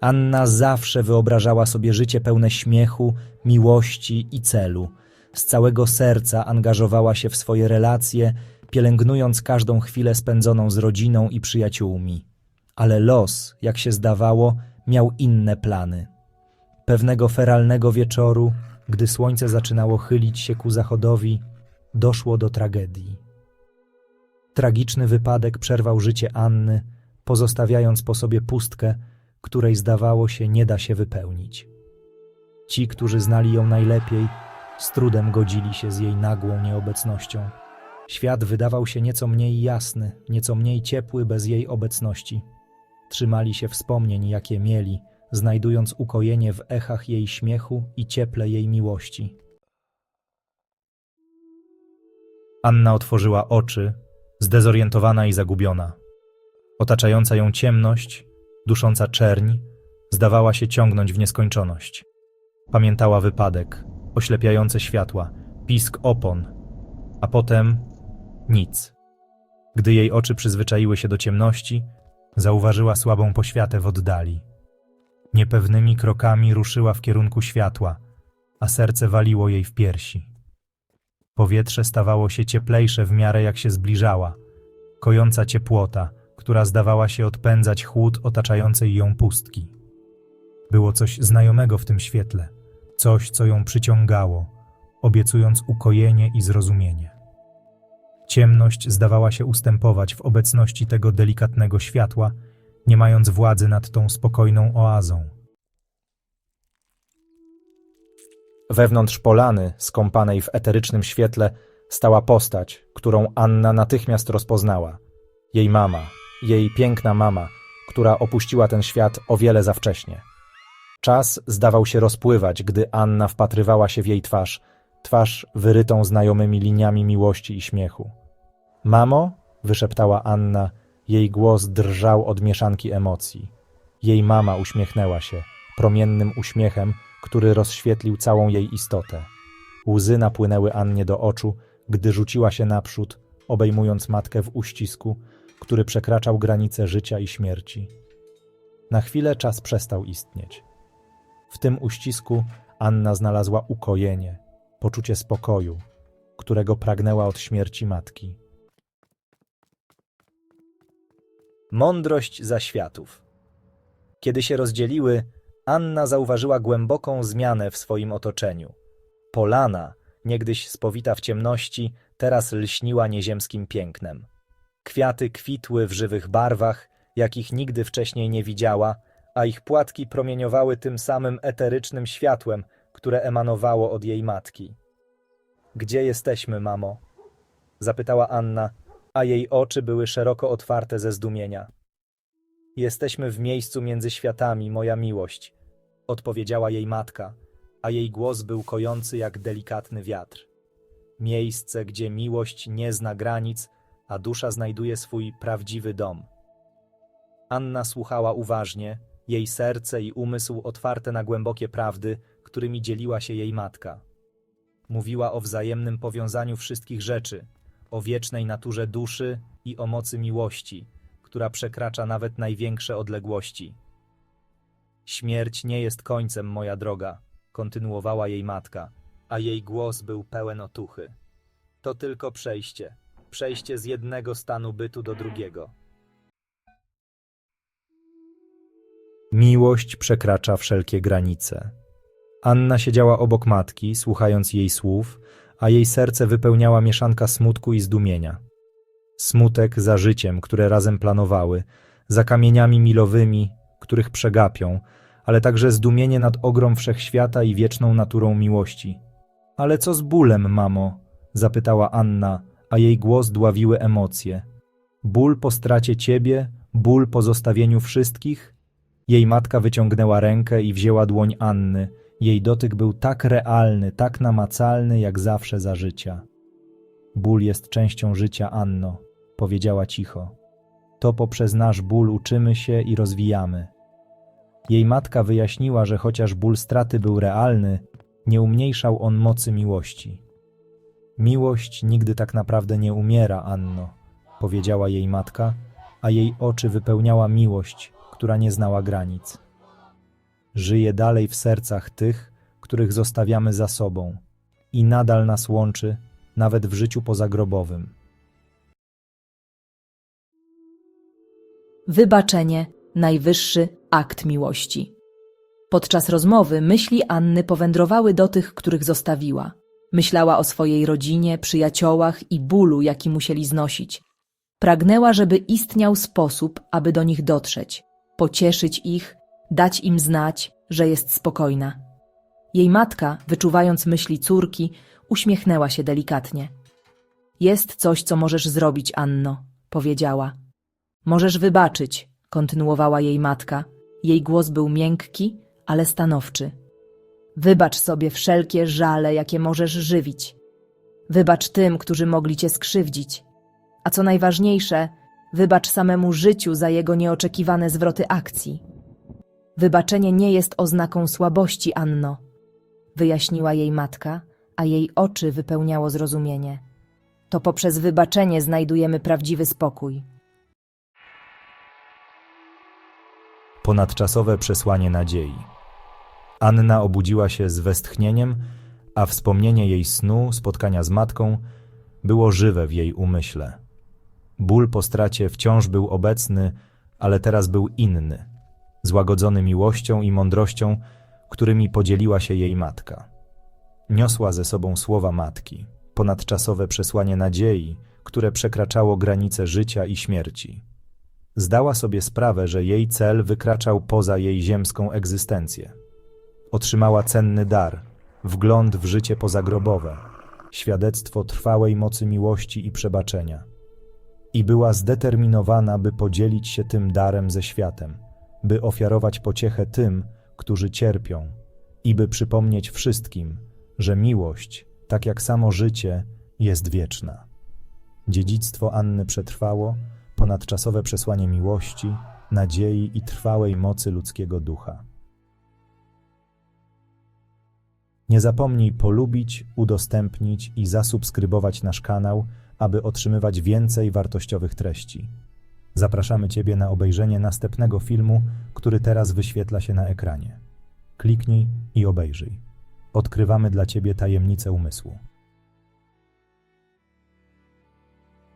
Anna zawsze wyobrażała sobie życie pełne śmiechu, miłości i celu. Z całego serca angażowała się w swoje relacje, pielęgnując każdą chwilę spędzoną z rodziną i przyjaciółmi. Ale los, jak się zdawało, miał inne plany. Pewnego feralnego wieczoru, gdy słońce zaczynało chylić się ku zachodowi, doszło do tragedii. Tragiczny wypadek przerwał życie Anny, pozostawiając po sobie pustkę, której zdawało się nie da się wypełnić. Ci, którzy znali ją najlepiej, z trudem godzili się z jej nagłą nieobecnością. Świat wydawał się nieco mniej jasny, nieco mniej ciepły bez jej obecności. Trzymali się wspomnień, jakie mieli, znajdując ukojenie w echach jej śmiechu i cieple jej miłości. Anna otworzyła oczy, zdezorientowana i zagubiona. Otaczająca ją ciemność, dusząca czerń, zdawała się ciągnąć w nieskończoność. Pamiętała wypadek, oślepiające światła, pisk opon, a potem nic. Gdy jej oczy przyzwyczaiły się do ciemności, zauważyła słabą poświatę w oddali. Niepewnymi krokami ruszyła w kierunku światła, a serce waliło jej w piersi. Powietrze stawało się cieplejsze w miarę jak się zbliżała, kojąca ciepłota, która zdawała się odpędzać chłód otaczającej ją pustki. Było coś znajomego w tym świetle, coś, co ją przyciągało, obiecując ukojenie i zrozumienie. Ciemność zdawała się ustępować w obecności tego delikatnego światła, nie mając władzy nad tą spokojną oazą. Wewnątrz polany, skąpanej w eterycznym świetle, stała postać, którą Anna natychmiast rozpoznała. Jej mama, jej piękna mama, która opuściła ten świat o wiele za wcześnie. Czas zdawał się rozpływać, gdy Anna wpatrywała się w jej twarz, twarz wyrytą znajomymi liniami miłości i śmiechu. Mamo? wyszeptała Anna, jej głos drżał od mieszanki emocji. Jej mama uśmiechnęła się, promiennym uśmiechem, który rozświetlił całą jej istotę. Łzy napłynęły Annie do oczu, gdy rzuciła się naprzód, obejmując matkę w uścisku, który przekraczał granice życia i śmierci. Na chwilę czas przestał istnieć. W tym uścisku Anna znalazła ukojenie, poczucie spokoju, którego pragnęła od śmierci matki. Mądrość zaświatów. Kiedy się rozdzieliły, Anna zauważyła głęboką zmianę w swoim otoczeniu. Polana, niegdyś spowita w ciemności, teraz lśniła nieziemskim pięknem. Kwiaty kwitły w żywych barwach, jakich nigdy wcześniej nie widziała, a ich płatki promieniowały tym samym eterycznym światłem, które emanowało od jej matki. Gdzie jesteśmy, mamo? zapytała Anna, a jej oczy były szeroko otwarte ze zdumienia. Jesteśmy w miejscu między światami, moja miłość, odpowiedziała jej matka, a jej głos był kojący jak delikatny wiatr. Miejsce, gdzie miłość nie zna granic, a dusza znajduje swój prawdziwy dom. Anna słuchała uważnie, jej serce i umysł otwarte na głębokie prawdy, którymi dzieliła się jej matka. Mówiła o wzajemnym powiązaniu wszystkich rzeczy, o wiecznej naturze duszy i o mocy miłości, która przekracza nawet największe odległości. Śmierć nie jest końcem, moja droga, kontynuowała jej matka, a jej głos był pełen otuchy. To tylko przejście, przejście z jednego stanu bytu do drugiego. Miłość przekracza wszelkie granice. Anna siedziała obok matki, słuchając jej słów, a jej serce wypełniała mieszanka smutku i zdumienia. Smutek za życiem, które razem planowały, za kamieniami milowymi, których przegapią, ale także zdumienie nad ogrom wszechświata i wieczną naturą miłości. Ale co z bólem, mamo? zapytała Anna, a jej głos dławiły emocje. Ból po stracie ciebie, ból po zostawieniu wszystkich? Jej matka wyciągnęła rękę i wzięła dłoń Anny. Jej dotyk był tak realny, tak namacalny, jak zawsze za życia. Ból jest częścią życia, Anno, powiedziała cicho. To poprzez nasz ból uczymy się i rozwijamy. Jej matka wyjaśniła, że chociaż ból straty był realny, nie umniejszał on mocy miłości. Miłość nigdy tak naprawdę nie umiera, Anno, powiedziała jej matka, a jej oczy wypełniała miłość, która nie znała granic. żyje dalej w sercach tych, których zostawiamy za sobą i nadal nas łączy, nawet w życiu pozagrobowym. Wybaczenie najwyższy akt miłości. Podczas rozmowy myśli Anny powędrowały do tych, których zostawiła. Myślała o swojej rodzinie, przyjaciołach i bólu, jaki musieli znosić. Pragnęła, żeby istniał sposób, aby do nich dotrzeć, pocieszyć ich, dać im znać, że jest spokojna. Jej matka, wyczuwając myśli córki, uśmiechnęła się delikatnie. Jest coś, co możesz zrobić, Anno, powiedziała. Możesz wybaczyć, kontynuowała jej matka. Jej głos był miękki, ale stanowczy. Wybacz sobie wszelkie żale, jakie możesz żywić. Wybacz tym, którzy mogli cię skrzywdzić. A co najważniejsze, wybacz samemu życiu za jego nieoczekiwane zwroty akcji. Wybaczenie nie jest oznaką słabości, Anno, wyjaśniła jej matka, a jej oczy wypełniało zrozumienie. To poprzez wybaczenie znajdujemy prawdziwy spokój. Ponadczasowe przesłanie nadziei. Anna obudziła się z westchnieniem, a wspomnienie jej snu, spotkania z matką, było żywe w jej umyśle. Ból po stracie wciąż był obecny, ale teraz był inny, złagodzony miłością i mądrością, którymi podzieliła się jej matka. Niosła ze sobą słowa matki, ponadczasowe przesłanie nadziei, które przekraczało granice życia i śmierci. Zdała sobie sprawę, że jej cel wykraczał poza jej ziemską egzystencję. Otrzymała cenny dar, wgląd w życie pozagrobowe, świadectwo trwałej mocy miłości i przebaczenia. I była zdeterminowana, by podzielić się tym darem ze światem, by ofiarować pociechę tym, którzy cierpią, i by przypomnieć wszystkim, że miłość, tak jak samo życie, jest wieczna. Dziedzictwo Anny przetrwało, ponadczasowe przesłanie miłości, nadziei i trwałej mocy ludzkiego ducha. Nie zapomnij polubić, udostępnić i zasubskrybować nasz kanał, aby otrzymywać więcej wartościowych treści. Zapraszamy Ciebie na obejrzenie następnego filmu, który teraz wyświetla się na ekranie. Kliknij i obejrzyj. Odkrywamy dla Ciebie tajemnice umysłu.